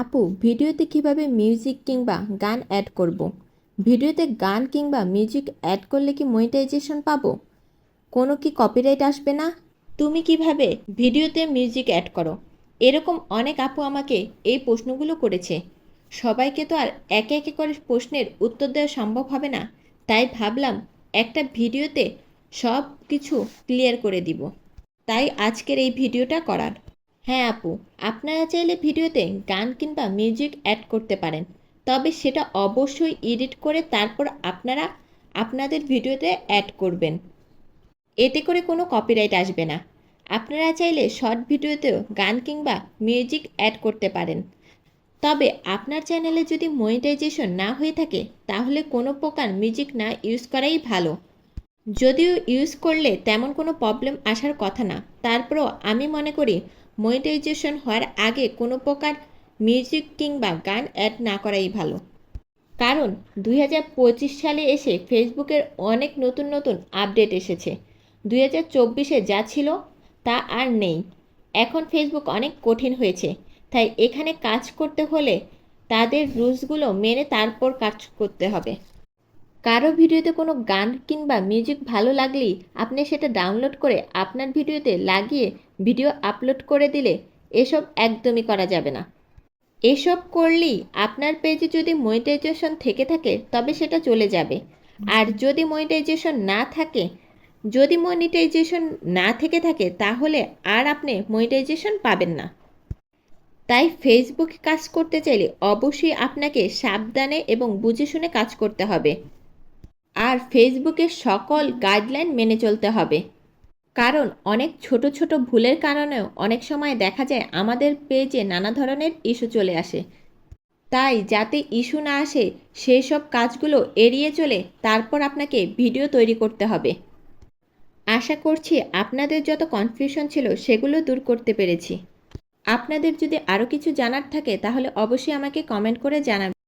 আপু, ভিডিওতে কীভাবে মিউজিক কিংবা গান অ্যাড করব। ভিডিওতে গান কিংবা মিউজিক অ্যাড করলে কি মনিটাইজেশন পাবো? কোনো কি কপিরাইট আসবে না? তুমি কীভাবে ভিডিওতে মিউজিক অ্যাড করো? এরকম অনেক আপু আমাকে এই প্রশ্নগুলো করেছে। সবাইকে তো আর একে একে করে প্রশ্নের উত্তর দেওয়া সম্ভব হবে না। তাই ভাবলাম একটা ভিডিওতে সব কিছু ক্লিয়ার করে দিব। তাই আজকের এই ভিডিওটা করার। হ্যাঁ আপু, আপনারা চাইলে ভিডিওতে গান কিংবা মিউজিক অ্যাড করতে পারেন। তবে সেটা অবশ্যই এডিট করে তারপর আপনারা আপনাদের ভিডিওতে অ্যাড করবেন। এতে করে কোনো কপিরাইট আসবে না। আপনারা চাইলে শর্ট ভিডিওতেও গান কিংবা মিউজিক অ্যাড করতে পারেন। তবে আপনার চ্যানেলে যদি মনিটাইজেশন না হয়ে থাকে, তাহলে কোনো প্রকার মিউজিক না ইউজ করাই ভালো। যদিও ইউজ করলে তেমন কোনো প্রবলেম আসার কথা না। তারপরও আমি মনে করি মনিটাইজেশন হওয়ার আগে কোনো প্রকার মিউজিক কিংবা গান অ্যাড না করাই ভালো। কারণ দুই হাজার পঁচিশ সালে এসে ফেসবুকের অনেক নতুন নতুন আপডেট এসেছে। দুই হাজার চব্বিশে যা ছিল তা আর নেই। এখন ফেসবুক অনেক কঠিন হয়েছে। তাই এখানে কাজ করতে হলে তাদের রুলসগুলো মেনে তারপর কাজ করতে হবে। কারও ভিডিওতে কোনো গান কিংবা মিউজিক ভালো লাগলেই আপনি সেটা ডাউনলোড করে আপনার ভিডিওতে লাগিয়ে ভিডিও আপলোড করে দিলে এসব একদমই করা যাবে না। এসব করলেই আপনার পেজে যদি মনিটাইজেশন থেকে থাকে, তবে সেটা চলে যাবে। আর যদি মনিটাইজেশন না থাকে, যদি মনিটাইজেশন না থেকে থাকে, তাহলে আর আপনি মনিটাইজেশন পাবেন না। তাই ফেসবুকে কাজ করতে চাইলে অবশ্যই আপনাকে সাবধানে এবং বুঝে শুনে কাজ করতে হবে। আর ফেসবুকের সকল গাইডলাইন মেনে চলতে হবে। কারণ অনেক ছোট ছোট ভুলের কারণেও অনেক সময় দেখা যায় আমাদের পেজে নানা ধরনের ইস্যু চলে আসে। তাই যাতে ইস্যু না আসে সেই সব কাজগুলো এড়িয়ে চলে তারপর আপনাকে ভিডিও তৈরি করতে হবে। আশা করছি আপনাদের যত কনফিউশন ছিল সেগুলো দূর করতে পেরেছি। আপনাদের যদি আরও কিছু জানার থাকে তাহলে অবশ্যই আমাকে কমেন্ট করে জানাবেন।